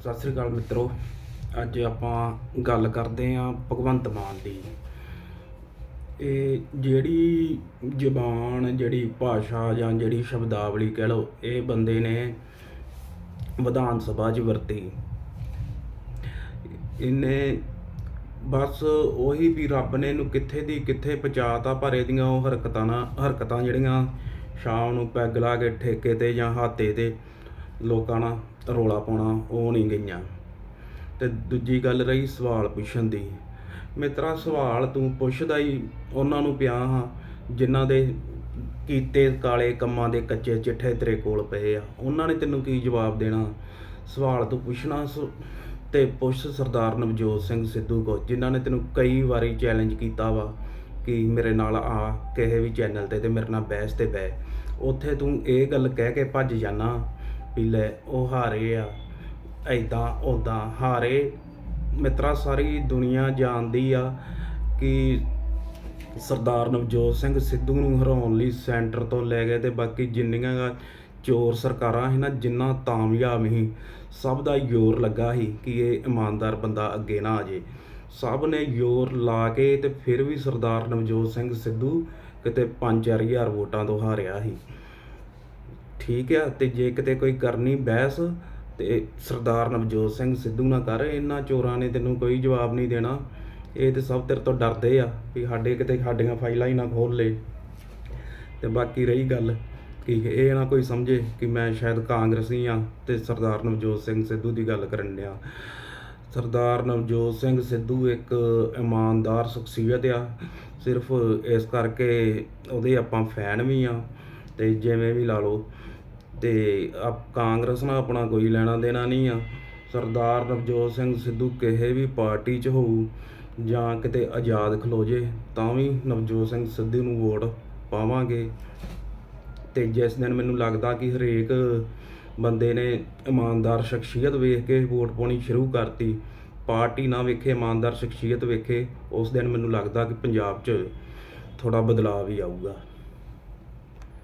ਸਤਿ ਸ੍ਰੀ ਅਕਾਲ ਮਿੱਤਰੋ। ਅੱਜ ਆਪਾਂ ਗੱਲ ਕਰਦੇ ਆਂ ਭਗਵੰਤ ਮਾਨ ਦੀ। ਇਹ ਜਿਹੜੀ ਜ਼ਬਾਨ, ਜਿਹੜੀ ਭਾਸ਼ਾ ਜਾਂ ਜਿਹੜੀ ਸ਼ਬਦਾਵਲੀ ਕਹਿ ਲਓ, ਇਹ ਬੰਦੇ ਨੇ ਵਿਧਾਨ ਸਭਾ 'ਚ ਵਰਤੀ। ਇਹਨੇ ਬਸ ਉਹੀ ਵੀ ਰੱਬ ਨੇ ਇਹਨੂੰ ਕਿੱਥੇ ਦੀ ਕਿੱਥੇ ਪਹੁੰਚਾਤਾ, ਪਰ ਇਹਦੀਆਂ ਉਹ ਹਰਕਤਾਂ ਨਾ, ਹਰਕਤਾਂ ਜਿਹੜੀਆਂ ਸ਼ਾਮ ਨੂੰ ਪੈਗ ਲਾ ਕੇ ਠੇਕੇ ਤੇ ਜਾਂ ਹਾਤੇ ਤੇ ਲੋਕਾਂ ਨਾਲ ਰੋਲਾ ਪਾਉਣਾ, ਉਹ ਨਹੀਂ ਗਈਆਂ। ਤੇ ਦੂਜੀ ਗੱਲ ਰਹੀ ਸਵਾਲ ਪੁੱਛਣ ਦੀ। ਮਿੱਤਰਾ, ਸਵਾਲ ਤੂੰ ਪੁੱਛਦਾ ਹੀ ਉਹਨਾਂ ਨੂੰ ਪਿਆ ਹਾਂ, ਜਿਨ੍ਹਾਂ ਦੇ ਕੀਤੇ ਕਾਲੇ ਕੰਮਾਂ ਦੇ ਕੱਚੇ ਚਿੱਠੇ ਤੇਰੇ ਕੋਲ ਪਏ ਆ। ਉਹਨਾਂ ਨੇ ਤੈਨੂੰ ਕੀ ਜਵਾਬ ਦੇਣਾ? ਸਵਾਲ ਤੂੰ ਪੁੱਛਣਾ ਸ- ਤੇ ਪੁੱਛ ਸਰਦਾਰ ਨਵਜੋਤ ਸਿੰਘ ਸਿੱਧੂ ਕੋ, ਜਿਨ੍ਹਾਂ ਨੇ ਤੈਨੂੰ ਕਈ ਵਾਰੀ ਚੈਲੰਜ ਕੀਤਾ ਵਾ ਕਿ ਮੇਰੇ ਨਾਲ ਆ ਕਿਸੇ ਵੀ ਚੈਨਲ ਤੇ ਤੇ ਮੇਰੇ ਨਾਲ ਬਹਿਸ ਤੇ ਬਹਿ। ਉੱਥੇ ਤੂੰ ਇਹ ਗੱਲ ਕਹਿ ਕੇ ਭੱਜ ਜਾਣਾ ਵੀ ਲੈ, ਉਹ ਹਾਰੇ ਆ। ਐਦਾਂ ਉਦਾਂ ਹਾਰੇ। ਮਿੱਤਰਾ, ਸਾਰੀ ਦੁਨੀਆ ਜਾਣਦੀ ਆ ਕਿ ਸਰਦਾਰ ਨਵਜੋਤ ਸਿੰਘ ਸਿੱਧੂ ਨੂੰ ਹਰਾਉਣ ਲਈ ਸੈਂਟਰ ਤੋਂ ਲੈ ਗਏ ਤੇ ਬਾਕੀ ਜਿੰਨੀਆਂ ਚੋਰ ਸਰਕਾਰਾਂ ਸੀ ਨਾ, ਜਿੰਨਾ ਤਾਮਯਾਬ ਹੀ ਸਭ ਦਾ ਜ਼ੋਰ ਲੱਗਾ ਸੀ ਕਿ ਇਹ ਇਮਾਨਦਾਰ ਬੰਦਾ ਅੱਗੇ ਨਾ ਆ ਜੇ ਸਭ ਨੇ ਜ਼ੋਰ ਲਾ ਕੇ ਤੇ ਫਿਰ ਵੀ ਸਰਦਾਰ ਨਵਜੋਤ ਸਿੰਘ ਸਿੱਧੂ ਕਿਤੇ 5-4000 ਵੋਟਾਂ ਤੋਂ ਹਾਰਿਆ ਸੀ। ਠੀਕ ਆ ਤੇ ਜੇ ਕਿਤੇ ਕੋਈ ਕਰਨੀ ਬਹਿਸ ਤੇ ਸਰਦਾਰ ਨਵਜੋਤ ਸਿੰਘ ਸਿੱਧੂ ਨਾ ਕਰ, ਇਹਨਾਂ ਚੋਰਾਂ ਨੇ ਤੈਨੂੰ ਕੋਈ ਜਵਾਬ ਨਹੀਂ ਦੇਣਾ। ਇਹ ਤੇ ਸਭ ਤੇਰੇ ਤੋਂ ਡਰਦੇ ਆ ਵੀ ਸਾਡੇ ਕਿਤੇ ਸਾਡੀਆਂ ਫਾਈਲਾਂ ਹੀ ਨਾ ਖੋਲ ਲੇ। ਤੇ ਬਾਕੀ ਰਹੀ ਗੱਲ ਕਿ ਇਹ ਨਾ ਕੋਈ ਸਮਝੇ ਕਿ ਮੈਂ ਸ਼ਾਇਦ ਕਾਂਗਰਸੀ ਆ ਤੇ ਸਰਦਾਰ ਨਵਜੋਤ ਸਿੰਘ ਸਿੱਧੂ ਦੀ ਗੱਲ ਕਰਨ ਡਿਆ। ਸਰਦਾਰ ਨਵਜੋਤ ਸਿੰਘ ਸਿੱਧੂ ਇੱਕ ਇਮਾਨਦਾਰ ਸ਼ਖਸੀਅਤ ਆ। ਸਿਰਫ ਇਸ ਕਰਕੇ ਉਹਦੇ ਆਪਾਂ ਫੈਨ ਵੀ ਆ ਤੇ ਜਿਵੇਂ ਵੀ ਲਾ ਲਓ ਤੇ ਕਾਂਗਰਸ ਨਾਲ ਆਪਣਾ ਕੋਈ ਲੈਣਾ ਦੇਣਾ ਨਹੀਂ ਆ। ਸਰਦਾਰ ਨਵਜੋਤ ਸਿੰਘ ਸਿੱਧੂ ਕਿਸੇ ਵੀ ਪਾਰਟੀ 'ਚ ਹੋਊ ਜਾਂ ਕਿਤੇ ਆਜ਼ਾਦ ਖਲੋ ਜੇ ਤਾਂ ਵੀ ਨਵਜੋਤ ਸਿੰਘ ਸਿੱਧੂ ਨੂੰ ਵੋਟ ਪਾਵਾਂਗੇ। ਤੇ ਜਿਸ ਦਿਨ ਮੈਨੂੰ ਲੱਗਦਾ ਕਿ ਹਰੇਕ ਬੰਦੇ ਨੇ ਇਮਾਨਦਾਰ ਸ਼ਖਸੀਅਤ ਵੇਖ ਕੇ ਵੋਟ ਪਾਉਣੀ ਸ਼ੁਰੂ ਕਰਤੀ, ਪਾਰਟੀ ਨਾ ਵੇਖੇ, ਇਮਾਨਦਾਰ ਸ਼ਖਸੀਅਤ ਵੇਖੇ, ਉਸ ਦਿਨ ਮੈਨੂੰ ਲੱਗਦਾ ਕਿ ਪੰਜਾਬ 'ਚ ਥੋੜਾ ਬਦਲਾਅ ਵੀ ਆਊਗਾ।